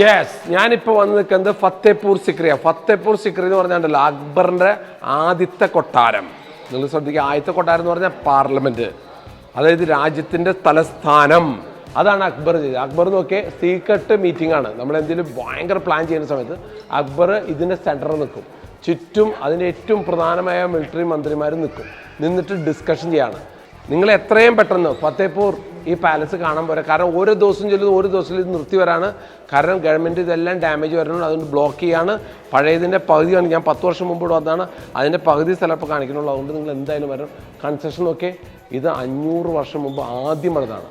Yes ഞാനിപ്പോൾ വന്ന് നിൽക്കുന്നത് ഫത്തേപൂർ സിക്രിയ ഫത്തേപൂർ സിക്രി എന്ന് പറഞ്ഞാണ്ടല്ലോ അക്ബറിന്റെ ആദ്യത്തെ കൊട്ടാരം. നിങ്ങൾ ശ്രദ്ധിക്കുക ആദ്യത്തെ കൊട്ടാരം എന്ന് പറഞ്ഞാൽ പാർലമെന്റ് അതായത് രാജ്യത്തിന്റെ തലസ്ഥാനം. അതാണ് അക്ബർ ചെയ്തത്. അക്ബർ നോക്കിയ സീക്രട്ട് മീറ്റിംഗ് ആണ്. നമ്മൾ എന്തെങ്കിലും ഭയങ്കര പ്ലാൻ ചെയ്യുന്ന സമയത്ത് അക്ബർ ഇതിന്റെ സെന്ററിൽ നിൽക്കും. ചുറ്റും അതിന്റെ ഏറ്റവും പ്രധാനമായ മിലിറ്ററി മന്ത്രിമാർ നിൽക്കും. നിന്നിട്ട് ഡിസ്കഷൻ ചെയ്യാണ്. നിങ്ങൾ എത്രയും പെട്ടെന്ന് ഫത്തേപൂർ ഈ പാലസ് കാണാൻ പോരാ. കാരണം ഓരോ ദിവസം ചെല്ലുന്നത് ഓരോ ദിവസം ഇത് നിർത്തി വരാണ് കാരണം ഗവൺമെന്റ് ഇതെല്ലാം ഡാമേജ് വരണം അതുകൊണ്ട് ബ്ലോക്ക് ചെയ്യാണ്. പഴയതിന്റെ പകുതിയാണ് ഞാൻ പത്ത് വർഷം മുമ്പ് ഇവിടെ വന്നതാണ് അതിന്റെ പകുതി സ്ഥലപ്പോൾ കാണിക്കണുള്ളൂ അതുകൊണ്ട് നിങ്ങൾ എന്തായാലും വരണം. കൺസ്ട്രക്ഷൻ ഒക്കെ ഇത് അഞ്ഞൂറ് വർഷം മുമ്പ് ആദ്യം പണിതാണ്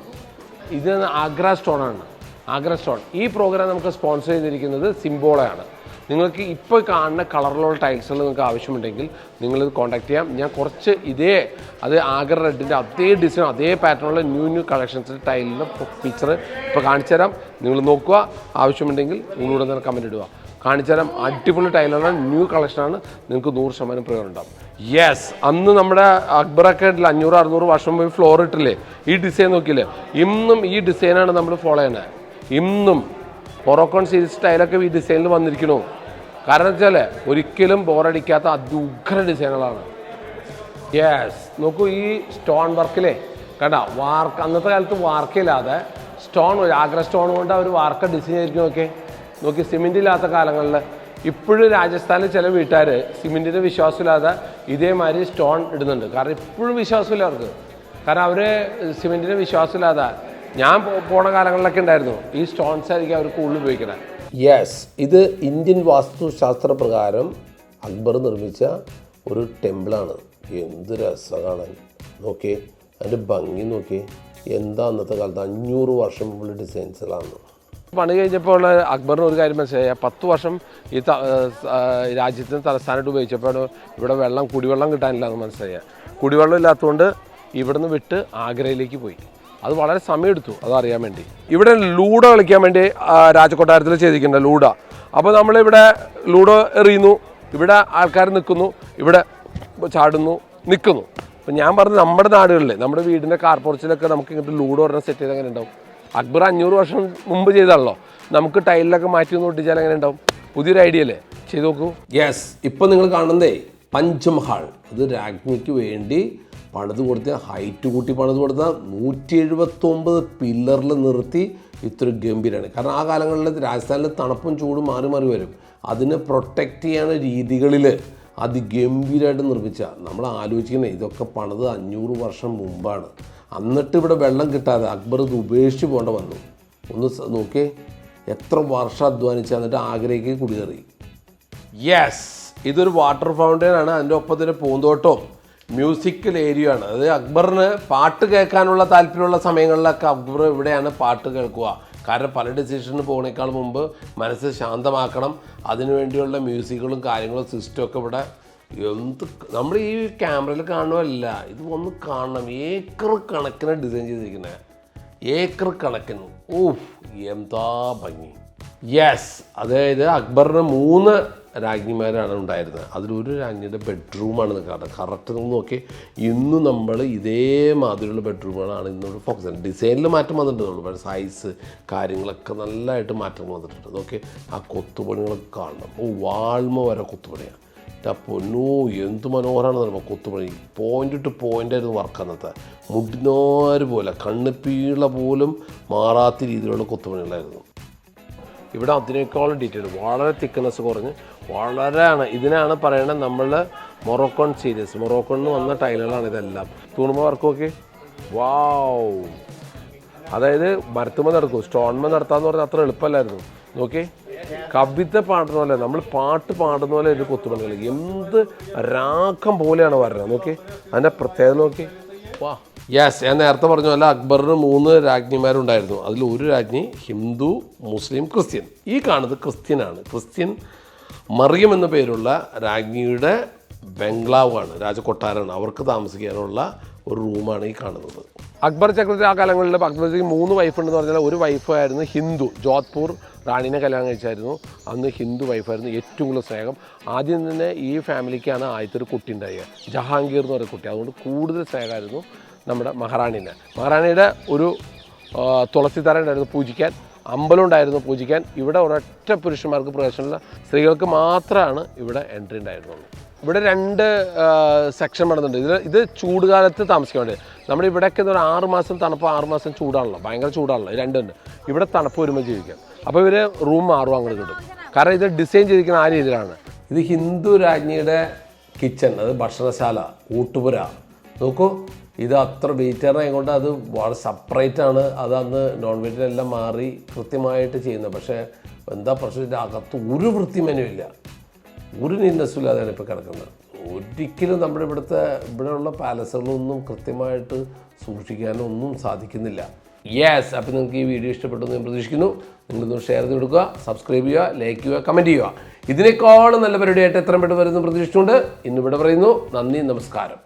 ഇത് ആഗ്ര സ്റ്റോണാണ് ആഗ്ര സ്റ്റോൺ. ഈ പ്രോഗ്രാം നമുക്ക് സ്പോൺസർ ചെയ്തിരിക്കുന്നത് സിംബോളയാണ് നിങ്ങൾക്ക് ഇപ്പോൾ കാണുന്ന കളറിലുള്ള ടൈൽസുകൾ നിങ്ങൾക്ക് ആവശ്യമുണ്ടെങ്കിൽ നിങ്ങളിത് കോൺടാക്ട് ചെയ്യാം. ഞാൻ കുറച്ച് ഇതേ അത് ആഗ്ര റെഡിന്റെ അതേ ഡിസൈൻ അതേ പാറ്റേണുള്ള ന്യൂ ന്യൂ കളക്ഷൻസ് ടൈലിന്റെ പിക്ചർ ഇപ്പോൾ കാണിച്ചു തരാം. നിങ്ങൾ നോക്കുക. ആവശ്യമുണ്ടെങ്കിൽ നിങ്ങളൂടെ തന്നെ കമന്റ് ഇടുക. കാണിച്ചു തരാം. അടിപൊളി ടൈലാണ് ന്യൂ കളക്ഷനാണ് നിങ്ങൾക്ക് നൂറ് ശതമാനം പ്രയോജനം ഉണ്ടാവും. യെസ് അന്ന് നമ്മുടെ അക്ബറൊക്കെ ഇട്ടില്ല അഞ്ഞൂറ് അറുന്നൂറ് വർഷം പോയി ഫ്ലോർ ഇട്ടില്ലേ? ഈ ഡിസൈൻ നോക്കിയില്ലേ? ഇന്നും ഈ ഡിസൈനാണ് നമ്മൾ ഫോളോ ചെയ്യുന്നത്. ഇന്നും മൊറോക്കോൺ സീരീസ് സ്റ്റൈലൊക്കെ ഈ ഡിസൈനിൽ വന്നിരിക്കണു കാരണം വെച്ചാൽ ഒരിക്കലും ബോറടിക്കാത്ത അതുഗ്ര ഡിസൈനുകളാണ് യെസ് നോക്കൂ ഈ സ്റ്റോൺ വർക്കിലെ കണ്ട വാർക്ക് അന്നത്തെ കാലത്ത് വാർക്കില്ലാതെ സ്റ്റോൺ ഒരു ആഗ്ര സ്റ്റോൺ കൊണ്ട് അവർ വാർക്ക ഡിസൈൻ ചെയ്തിരിക്കും നോക്കിയേ. നോക്കി സിമെന്റ് ഇല്ലാത്ത കാലങ്ങളിൽ ഇപ്പോഴും രാജസ്ഥാനിൽ ചില വീട്ടുകാർ സിമെന്റിന് വിശ്വാസമില്ലാതെ ഇതേമാതിരി സ്റ്റോൺ ഇടുന്നുണ്ട്. കാരണം ഇപ്പോഴും വിശ്വാസമില്ല അവർക്ക്. കാരണം അവർ സിമെന്റിന് വിശ്വാസമില്ലാതെ ഞാൻ പോണ കാലങ്ങളിലൊക്കെ ഉണ്ടായിരുന്നു. ഈ സ്റ്റോൺസ് ആയിരിക്കും അവർ കൂടുതൽ ഉപയോഗിക്കുന്നത്. യെസ് ഇത് ഇന്ത്യൻ വാസ്തുശാസ്ത്ര പ്രകാരം അക്ബർ നിർമ്മിച്ച ഒരു ടെമ്പിളാണ് എന്ത് രസം കാണാൻ നോക്കിയേ അതിന്റെ ഭംഗി നോക്കിയേ. എന്താ അന്നത്തെ കാലത്ത് അഞ്ഞൂറ് വർഷം മുമ്പുള്ള ഡിസൈൻസുകളാണ് പണി കഴിഞ്ഞപ്പോൾ അക്ബറിന് ഒരു കാര്യം മനസ്സിലായി. പത്ത് വർഷം ഈ രാജ്യത്തിന് തലസ്ഥാനമായിട്ട് ഉപയോഗിച്ചപ്പോൾ ഇവിടെ വെള്ളം കുടിവെള്ളം കിട്ടാനില്ല എന്ന് മനസ്സിലായി. കുടിവെള്ളം ഇല്ലാത്തതുകൊണ്ട് ഇവിടുന്ന് വിട്ട് ആഗ്രയിലേക്ക് പോയി. അത് വളരെ സമയമെടുത്തു അതറിയാൻ വേണ്ടി. ഇവിടെ ലൂഡോ കളിക്കാൻ വേണ്ടി രാജകൊട്ടാരത്തിൽ ചെയ്തിരിക്കുന്നുണ്ട് ലൂഡ. അപ്പോൾ നമ്മളിവിടെ ലൂഡോ എറിയുന്നു ഇവിടെ ആൾക്കാർ നിൽക്കുന്നു ഇവിടെ ചാടുന്നു നിൽക്കുന്നു. അപ്പം ഞാൻ പറഞ്ഞു നമ്മുടെ നാടുകളിൽ നമ്മുടെ വീടിന്റെ കാർപോർച്ചിലൊക്കെ നമുക്ക് ഇങ്ങോട്ട് ലൂഡോ ഒരെണ്ണം സെറ്റ് ചെയ്ത് എങ്ങനെ ഉണ്ടാവും? അക്ബർ അഞ്ഞൂറ് വർഷം മുമ്പ് ചെയ്താണല്ലോ. നമുക്ക് ടൈലിലൊക്കെ മാറ്റി ഒന്ന് ഒട്ടിച്ചാൽ എങ്ങനെ ഉണ്ടാവും? പുതിയൊരു ഐഡിയ അല്ലേ? ചെയ്ത് നോക്കൂ. യെസ് ഇപ്പം നിങ്ങൾ കാണുന്നതേ പഞ്ചമഹാൾ. ഇത് രാജ്ഞിക്ക് വേണ്ടി പണിത് കൊടുത്ത ഹൈറ്റ് കൂട്ടി പണിത് കൊടുത്ത നൂറ്റി എഴുപത്തൊമ്പത് പില്ലറിൽ നിർത്തി ഇത്ര ഗംഭീരമാണ് കാരണം ആ കാലങ്ങളിൽ രാജസ്ഥാനിൽ തണുപ്പും ചൂടും മാറി മാറി വരും. അതിനെ പ്രൊട്ടക്റ്റ് ചെയ്യുന്ന രീതികളിൽ അതിഗംഭീരമായിട്ട് നിർമ്മിച്ച നമ്മൾ ആലോചിക്കുന്നത് ഇതൊക്കെ പണിത് അഞ്ഞൂറ് വർഷം മുമ്പാണ്. എന്നിട്ട് ഇവിടെ വെള്ളം കിട്ടാതെ അക്ബർ ഇത് ഉപേക്ഷിച്ച് പോകേണ്ട വന്നു. ഒന്ന് നോക്കിയേ എത്ര വർഷം അധ്വാനിച്ച് എന്നിട്ട് ആഗ്രഹിക്ക് കുടിയേറി. യെസ് ഇതൊരു വാട്ടർ ഫൗണ്ടൈൻ ആണ്. അതിന്റെ ഒപ്പം തന്നെ പൂന്തോട്ടവും. മ്യൂസിക്കൽ ഏരിയ ആണ്. അത് അക്ബറിന് പാട്ട് കേൾക്കാനുള്ള താല്പര്യമുള്ള സമയങ്ങളിലൊക്കെ അക്ബർ ഇവിടെയാണ് പാട്ട് കേൾക്കുക. കാരണം പല ഡിസിഷന് പോകുന്നേക്കാൾ മുമ്പ് മനസ്സ് ശാന്തമാക്കണം. അതിനുവേണ്ടിയുള്ള മ്യൂസിക്കുകളും കാര്യങ്ങളും സിസ്റ്റം ഒക്കെ ഇവിടെ എന്ത് നമ്മൾ ഈ ക്യാമറയിൽ കാണുമല്ല ഇത് ഒന്ന് കാണണം. ഏക്കർ കണക്കിന് ഡിസൈൻ ചെയ്തിരിക്കുന്നത് ഏക്കർ കണക്കിന്. ഓഫ് എന്താ ഭംഗി. യെസ് അതായത് അക്ബറിന് മൂന്ന് രാജ്ഞിമാരാണ് ഉണ്ടായിരുന്നത്. അതിലൊരു രാജ്ഞിയുടെ ബെഡ്റൂമാണ് നിൽക്കുന്നത്. കറക്റ്റ് നോക്കി ഇന്നും നമ്മൾ ഇതേ ഇതേമാതിരിയുള്ള ബെഡ്റൂമുകളാണ് ഇന്നോട് ഫോക്കസ് ഡിസൈനിൽ മാറ്റം വന്നിട്ടുള്ളൂ പക്ഷേ സൈസ് കാര്യങ്ങളൊക്കെ നല്ലതായിട്ട് മാറ്റം വന്നിട്ടുണ്ട്. നോക്കി ആ കൊത്തുപണികളൊക്കെ കാണണം. ഓ വാൾമ വരെ കൊത്തുപണിയാണ് പൊന്നോ എന്ത് മനോഹരമാണ് പറയുമ്പോൾ കൊത്തുപണി. പോയിന്റ് ടു പോയിന്റ് ആയിരുന്നു വർക്ക് അന്നത്തെ. മുടിനാര് പോലെ കണ്ണുപ്പീള പോലും മാറാത്ത രീതിയിലുള്ള കൊത്തുപണികളായിരുന്നു. ഇവിടെ അതിനേക്കാളും ഡീറ്റെയിൽ വളരെ തിക്കനെസ് കുറഞ്ഞ് വളരെയാണ്. ഇതിനാണ് പറയുന്നത് നമ്മൾ മൊറോക്കോൺ സീരീസ് മൊറോക്കോൺ എന്ന് വന്ന ടൈലുകളാണ് ഇതെല്ലാം. തൂണുമ്പോൾ വർക്ക് നോക്കി. വാവ് അതായത് മരത്തുമ്പോൾ നടക്കും. സ്റ്റോൺമ നടത്താന്ന് പറഞ്ഞാൽ അത്ര എളുപ്പമല്ലായിരുന്നു. നോക്കി. കവിത പാടുന്ന പോലെ നമ്മൾ പാട്ട് പാടുന്ന പോലെ ഇത് കൊത്തുപണികൾ എന്ത് രാഗം പോലെയാണ് വരണത് നോക്കി. അതിന്റെ പ്രത്യേകത നോക്കി. യെസ് ഞാൻ നേരത്തെ പറഞ്ഞ പോലെ അക്ബറിന് മൂന്ന് രാജ്ഞിമാരുണ്ടായിരുന്നു. അതിൽ ഒരു രാജ്ഞി ഹിന്ദു മുസ്ലിം ക്രിസ്ത്യൻ. ഈ കാണുന്നത് ക്രിസ്ത്യനാണ്. ക്രിസ്ത്യൻ മറിയം എന്ന പേരുള്ള രാജ്ഞിയുടെ ബംഗ്ലാവാണ് രാജകൊട്ടാരമാണ്. അവർക്ക് താമസിക്കാനുള്ള ഒരു റൂമാണ് ഈ കാണുന്നത്. അക്ബർ ചക്രവർത്തി ആ കാലങ്ങളിൽ അക്ബർ ചക്രവർത്തിക്ക് മൂന്ന് വൈഫ് ഉണ്ടെന്ന് പറഞ്ഞാൽ ഒരു വൈഫായിരുന്നു ഹിന്ദു. ജോധ്പൂർ റാണിനെ കല്യാണം കഴിച്ചായിരുന്നു. അന്ന് ഹിന്ദു വൈഫായിരുന്നു ഏറ്റവും കൂടുതൽ സ്നേഹം. ആദ്യം തന്നെ ഈ ഫാമിലിക്കാണ് ആദ്യത്തെ ഒരു കുട്ടി ഉണ്ടായത് ജഹാംഗീർ എന്ന് പറയുന്ന കുട്ടി. അതുകൊണ്ട് കൂടുതൽ സ്നേഹമായിരുന്നു നമ്മുടെ മഹാറാണീനെ. മഹാറാണിയുടെ ഒരു തുളസിത്തറ ഉണ്ടായിരുന്നു പൂജിക്കാൻ. അമ്പലം ഉണ്ടായിരുന്നു പൂജിക്കാൻ. ഇവിടെ ഒരൊറ്റ പുരുഷന്മാർക്ക് പ്രവേശനമുള്ള സ്ത്രീകൾക്ക് മാത്രമാണ് ഇവിടെ എൻട്രി ഉണ്ടായിരുന്നുള്ളൂ. ഇവിടെ രണ്ട് സെക്ഷൻ നടന്നുണ്ട് ഇത് ഇത് ചൂട് ചൂടുകാലത്ത് താമസിക്കാൻ വേണ്ടി. നമ്മുടെ ഇവിടെയൊക്കെ ഒരു ആറ് മാസം തണുപ്പ് ആറ് മാസം ചൂടാണല്ലോ. ഭയങ്കര ചൂടാണല്ലോ. രണ്ടുണ്ട് ഇവിടെ തണുപ്പ് വരുമ്പോൾ ജീവിക്കാം. അപ്പോൾ ഇവർ റൂം മാറും അങ്ങോട്ട് കിട്ടും. കാരണം ഇത് ഡിസൈൻ ചെയ്തിരിക്കുന്ന ആ രീതിയിലാണ്. ഇത് ഹിന്ദു രാജ്ഞിയുടെ കിച്ചൺ അത് ഭക്ഷണശാല ഊട്ടുപുര നോക്കൂ ഇത് അത്ര വെജിറ്റേറിയൻ കൊണ്ട് അത് വളരെ സെപ്പറേറ്റ് ആണ്. അത് അന്ന് നോൺ വെജിറ്റേറിയനെല്ലാം മാറി കൃത്യമായിട്ട് ചെയ്യുന്നത്. പക്ഷേ എന്താ പ്രശ്നം? അകത്ത് ഒരു വൃത്തിമനുമില്ല ഒരു നീന്നസുമില്ലാതെയാണ് ഇപ്പോൾ കിടക്കുന്നത്. ഒരിക്കലും നമ്മുടെ ഇവിടുത്തെ ഇവിടെയുള്ള പാലസുകളൊന്നും കൃത്യമായിട്ട് സൂക്ഷിക്കാനൊന്നും സാധിക്കുന്നില്ല. യെസ് അപ്പോൾ നിങ്ങൾക്ക് ഈ വീഡിയോ ഇഷ്ടപ്പെട്ടു ഞാൻ പ്രതീക്ഷിക്കുന്നു. നിങ്ങളിന്ന് ഷെയർ ചെയ്ത് കൊടുക്കുക സബ്സ്ക്രൈബ് ചെയ്യുക ലൈക്ക് ചെയ്യുക കമന്റ് ചെയ്യുക. ഇതിനേക്കാളും നല്ല പരിപാടിയായിട്ട് എത്രയും പെട്ടെന്ന് വരുന്നു പ്രതീക്ഷിച്ചുകൊണ്ട് ഇന്നിവിടെ പറയുന്നു. നന്ദി നമസ്കാരം.